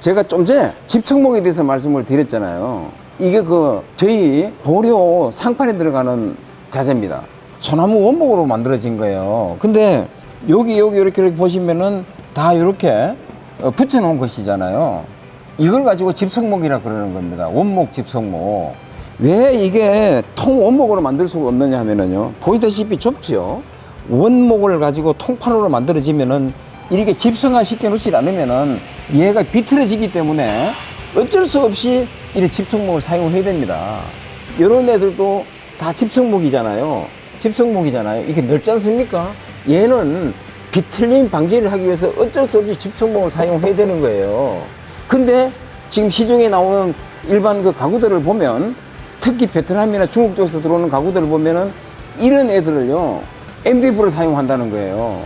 제가 좀 전에 집성목에 대해서 말씀을 드렸잖아요. 이게 그 저희 도료 상판에 들어가는 자재입니다. 소나무 원목으로 만들어진 거예요. 근데 여기 여기 이렇게 이렇게 보시면은 다 이렇게 어, 붙여놓은 것이잖아요. 이걸 가지고 집성목이라 그러는 겁니다. 원목 집성목. 왜 이게 통 원목으로 만들 수가 없느냐 하면은요. 보시다시피 좁죠. 원목을 가지고 통판으로 만들어지면은 이렇게 집성화 시켜 놓지 않으면은 얘가 비틀어지기 때문에 어쩔 수 없이 이런 집성목을 사용해야 됩니다. 이런 애들도 다 집성목이잖아요. 집성목이잖아요. 이게 넓지 않습니까? 얘는 비틀림 방지를 하기 위해서 어쩔 수 없이 집성목을 사용해야 되는 거예요. 근데 지금 시중에 나오는 일반 그 가구들을 보면 특히 베트남이나 중국 쪽에서 들어오는 가구들을 보면은 이런 애들을요 MDF를 사용한다는 거예요.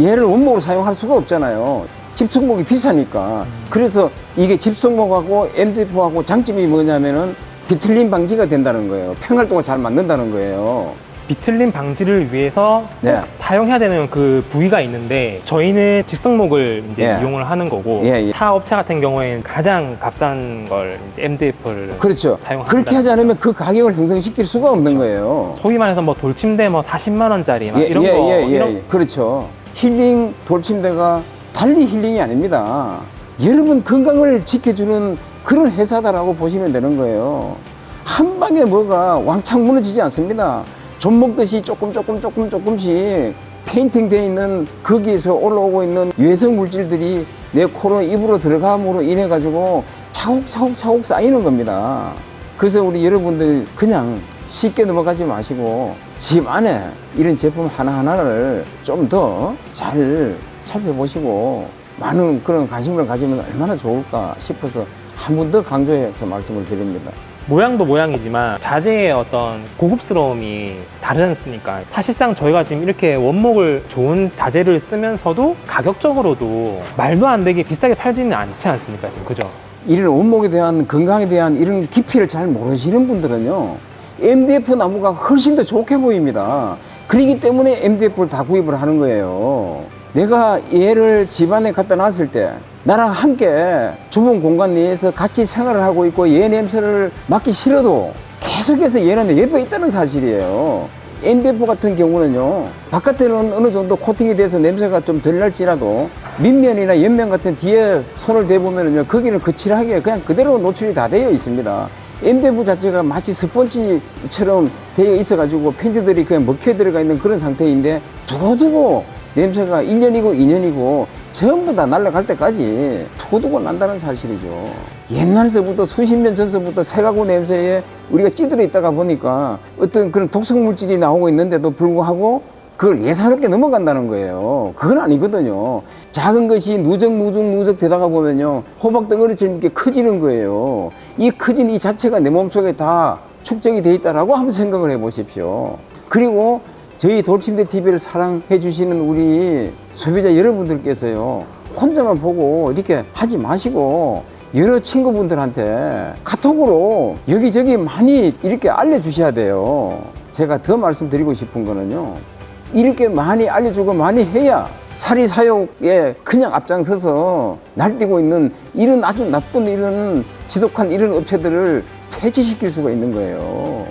얘를 원목으로 사용할 수가 없잖아요. 집성목이 비싸니까. 그래서 이게 집성목하고 MDF하고 장점이 뭐냐면은 비틀림 방지가 된다는 거예요. 평활도가 잘 맞는다는 거예요. 비틀림 방지를 위해서 꼭 네. 사용해야 되는 그 부위가 있는데 저희는 집성목을 이제 예. 이용을 하는 거고 예, 예. 타 업체 같은 경우에는 가장 값싼 걸 이제 MDF를 그렇죠. 사용한다. 그렇게 하지 않으면 그 가격을 형성시킬 수가 없는 거예요. 소위 말해서 뭐 돌침대 뭐 40만 원짜리 막 예, 이런 예, 거 예, 예, 이런 예. 그렇죠. 힐링 돌침대가 달리 힐링이 아닙니다. 여러분 건강을 지켜주는 그런 회사다라고 보시면 되는 거예요. 한 방에 뭐가 왕창 무너지지 않습니다. 좀 먹듯이 조금 조금 조금 조금씩 페인팅 돼 있는 거기에서 올라오고 있는 유해성 물질들이 내 코로 입으로 들어감으로 인해 가지고 차곡차곡 차곡 쌓이는 겁니다. 그래서 우리 여러분들 그냥 쉽게 넘어가지 마시고 집 안에 이런 제품 하나하나를 좀 더 잘 살펴보시고 많은 그런 관심을 가지면 얼마나 좋을까 싶어서 한 번 더 강조해서 말씀을 드립니다. 모양도 모양이지만 자재의 어떤 고급스러움이 다르지 않습니까? 사실상 저희가 지금 이렇게 원목을 좋은 자재를 쓰면서도 가격적으로도 말도 안 되게 비싸게 팔지는 않지 않습니까? 지금 그죠? 이런 원목에 대한 건강에 대한 이런 깊이를 잘 모르시는 분들은요 MDF 나무가 훨씬 더 좋게 보입니다. 그렇기 때문에 MDF를 다 구입을 하는 거예요. 내가 얘를 집안에 갖다 놨을 때 나랑 함께 좁은 공간 내에서 같이 생활을 하고 있고 얘 냄새를 맡기 싫어도 계속해서 얘는 내 옆에 있다는 사실이에요. MDF 같은 경우는요 바깥에는 어느 정도 코팅이 돼서 냄새가 좀 덜 날지라도 밑면이나 옆면 같은 뒤에 손을 대보면은요 거기는 거칠하게 그냥 그대로 노출이 다 되어 있습니다 MDF 자체가 마치 스펀지처럼 되어 있어 가지고 팬티들이 그냥 먹혀 들어가 있는 그런 상태인데 두고두고 냄새가 1년이고 2년이고 전부 다 날아갈 때까지 두고두고 난다는 사실이죠. 옛날서부터 수십 년 전서부터 새가구 냄새에 우리가 찌들어 있다가 보니까 어떤 그런 독성 물질이 나오고 있는데도 불구하고 그걸 예사롭게 넘어간다는 거예요. 그건 아니거든요. 작은 것이 누적, 누적, 누적 되다가 보면요. 호박 덩어리처럼 이렇게 커지는 거예요. 이 커진 이 자체가 내 몸속에 다 축적이 돼 있다라고 한번 생각을 해 보십시오. 그리고 저희 돌침대 TV를 사랑해 주시는 우리 소비자 여러분들께서요. 혼자만 보고 이렇게 하지 마시고 여러 친구분들한테 카톡으로 여기저기 많이 이렇게 알려주셔야 돼요. 제가 더 말씀드리고 싶은 거는요. 이렇게 많이 알려주고 많이 해야 사리 사욕에 그냥 앞장서서 날뛰고 있는 이런 아주 나쁜 이런 지독한 이런 업체들을 폐지시킬 수가 있는 거예요.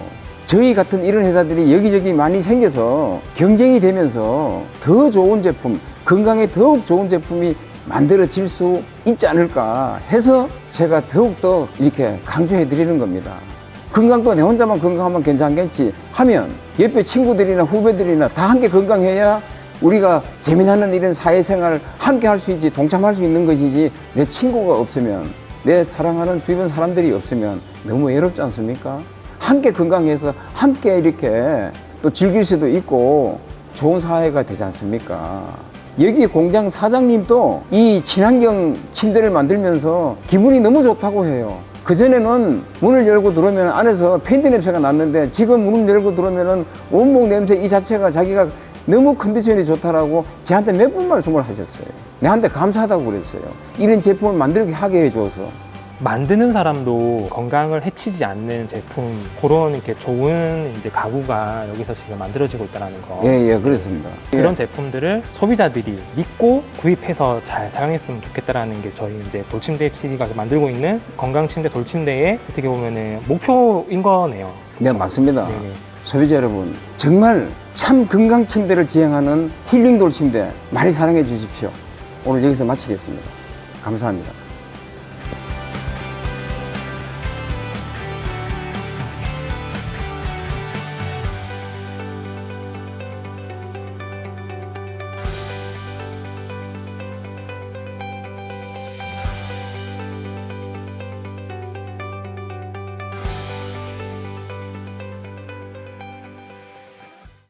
저희 같은 이런 회사들이 여기저기 많이 생겨서 경쟁이 되면서 더 좋은 제품, 건강에 더욱 좋은 제품이 만들어질 수 있지 않을까 해서 제가 더욱더 이렇게 강조해 드리는 겁니다. 건강도 내 혼자만 건강하면 괜찮겠지 하면 옆에 친구들이나 후배들이나 다 함께 건강해야 우리가 재미나는 이런 사회생활을 함께 할 수 있지 동참할 수 있는 것이지 내 친구가 없으면 내 사랑하는 주변 사람들이 없으면 너무 외롭지 않습니까? 함께 건강해서 함께 이렇게 또 즐길 수도 있고 좋은 사회가 되지 않습니까? 여기 공장 사장님도 이 친환경 침대를 만들면서 기분이 너무 좋다고 해요. 그전에는 문을 열고 들어오면 안에서 팬티 냄새가 났는데 지금 문을 열고 들어오면은 원목 냄새 이 자체가 자기가 너무 컨디션이 좋다라고 저한테 몇 번 말씀을 하셨어요. 내한테 감사하다고 그랬어요. 이런 제품을 만들게 하게 해줘서. 만드는 사람도 건강을 해치지 않는 제품 그런 이렇게 좋은 이제 가구가 여기서 지금 만들어지고 있다는 거. 예, 예, 그렇습니다. 그런 예. 제품들을 소비자들이 믿고 구입해서 잘 사용했으면 좋겠다라는 게 저희 이제 돌침대 TV가 만들고 있는 건강 침대 돌침대의 어떻게 보면은 목표인 거네요. 네, 맞습니다. 네네. 소비자 여러분, 정말 참 건강 침대를 지향하는 힐링 돌 침대 많이 사랑해 주십시오. 오늘 여기서 마치겠습니다. 감사합니다.